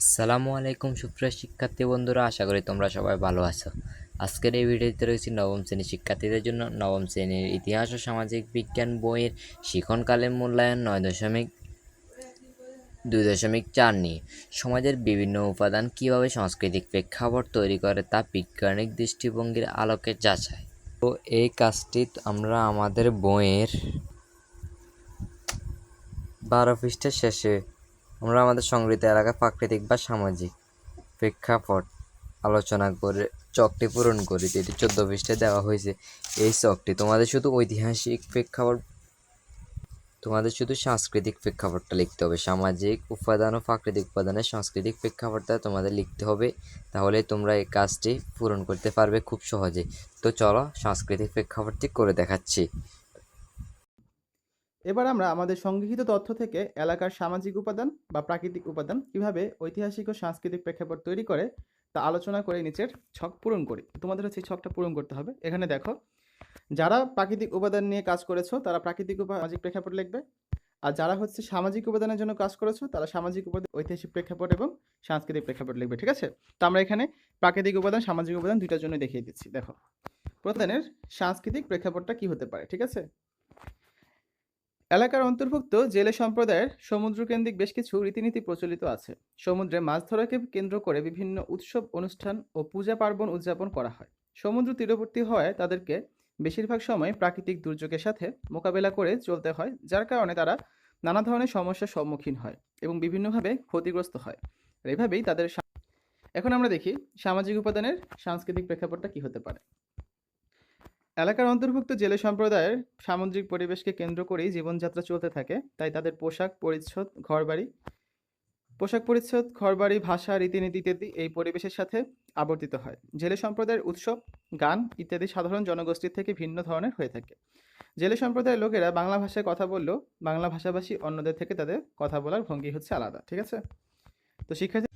আসসালামু আলাইকুম সুপ্রিয় শিক্ষার্থী বন্ধুরা, আশা করি তোমরা সবাই ভালো আছো। আজকের এই ভিডিওতে রয়েছে নবম শ্রেণির শিক্ষার্থীদের জন্য নবম শ্রেণির ইতিহাস ও সামাজিক বিজ্ঞান বইয়ের শিক্ষণকালীন মূল্যায়ন নয় দশমিক দুই দশমিক চার নিয়ে। সমাজের বিভিন্ন উপাদান কীভাবে সাংস্কৃতিক প্রেক্ষাপট তৈরি করে তা বিজ্ঞানিক দৃষ্টিভঙ্গির আলোকে যাচাই। তো এই কাজটি আমরা আমাদের বইয়ের বারো পৃষ্ঠার শেষে আমরা আমাদের সংগৃহীত এলাকা প্রাকৃতিক বা সামাজিক প্রেক্ষাপট আলোচনা করে চকটি পূরণ করি। যেটি চোদ্দ পৃষ্ঠায় দেওয়া হয়েছে। এই চকটি তোমাদের শুধু ঐতিহাসিক প্রেক্ষাপট, তোমাদের শুধু সাংস্কৃতিক প্রেক্ষাপটটা লিখতে হবে। সামাজিক উপাদান ও প্রাকৃতিক উপাদানের সাংস্কৃতিক প্রেক্ষাপটটা তোমাদের লিখতে হবে। তাহলে তোমরা এই কাজটি পূরণ করতে পারবে খুব সহজে। তো চলো সাংস্কৃতিক প্রেক্ষাপটটি করে দেখাচ্ছি। এবার আমরা আমাদের সংগৃহীত তথ্য থেকে এলাকার সামাজিক উপাদান বা প্রাকৃতিক উপাদান কীভাবে ঐতিহাসিক ও সাংস্কৃতিক প্রেক্ষাপট তৈরি করে তা আলোচনা করে নিচের ছক পূরণ করি। তোমাদের হচ্ছে ছকটা পূরণ করতে হবে। এখানে দেখো, যারা প্রাকৃতিক উপাদান নিয়ে কাজ করেছ, তারা প্রাকৃতিক সামাজিক প্রেক্ষাপট লিখবে। আর যারা হচ্ছে সামাজিক উপাদানের জন্য কাজ করেছ, তারা সামাজিক উপাদান, ঐতিহাসিক প্রেক্ষাপট এবং সাংস্কৃতিক প্রেক্ষাপট লিখবে, ঠিক আছে? তো আমরা এখানে প্রাকৃতিক উপাদান, সামাজিক উপাদান দুইটার জন্য দেখিয়ে দিচ্ছি। দেখো প্রধানের সাংস্কৃতিক প্রেক্ষাপটটা কি হতে পারে, ঠিক আছে? এলাকার অন্তর্ভুক্ত জেলে সম্প্রদায়ের সমুদ্রকেন্দ্রিক বেশ কিছু রীতিনীতি প্রচলিত আছে। সমুদ্রে মাছ ধরাকে কেন্দ্র করে বিভিন্ন উৎসব, অনুষ্ঠান ও পূজা পার্বণ উদযাপন করা হয়। সমুদ্র তীরবর্তী হওয়ায় তাদেরকে বেশিরভাগ সময় প্রাকৃতিক দুর্যোগের সাথে মোকাবেলা করে চলতে হয়, যার কারণে তারা নানা ধরনের সমস্যার সম্মুখীন হয় এবং বিভিন্নভাবে ক্ষতিগ্রস্ত হয়। এভাবেই তাদের এখন আমরা দেখি সামাজিক উপাদানের সাংস্কৃতিক প্রেক্ষাপটটা কি হতে পারে। এলাকার অন্তর্ভুক্ত জেলে সম্প্রদায়ের সামুদ্রিক পরিবেশকে কেন্দ্র করেই জীবনযাত্রা চলতে থাকে। তাই তাদের পোশাক পরিচ্ছদ, ঘরবাড়ি, পোশাক পরিচ্ছদ, ঘরবাড়ি, ভাষা, রীতিনীতি ইত্যাদি এই পরিবেশের সাথে আবর্তিত হয়। জেলে সম্প্রদায়ের উৎসব, গান ইত্যাদি সাধারণ জনগোষ্ঠীর থেকে ভিন্ন ধরনের হয়ে থাকে। জেলে সম্প্রদায়ের লোকেরা বাংলা ভাষায় কথা বললেও বাংলা ভাষাভাষী অন্যদের থেকে তাদের কথা বলার ভঙ্গি হচ্ছে আলাদা, ঠিক আছে? তো শিক্ষার্থী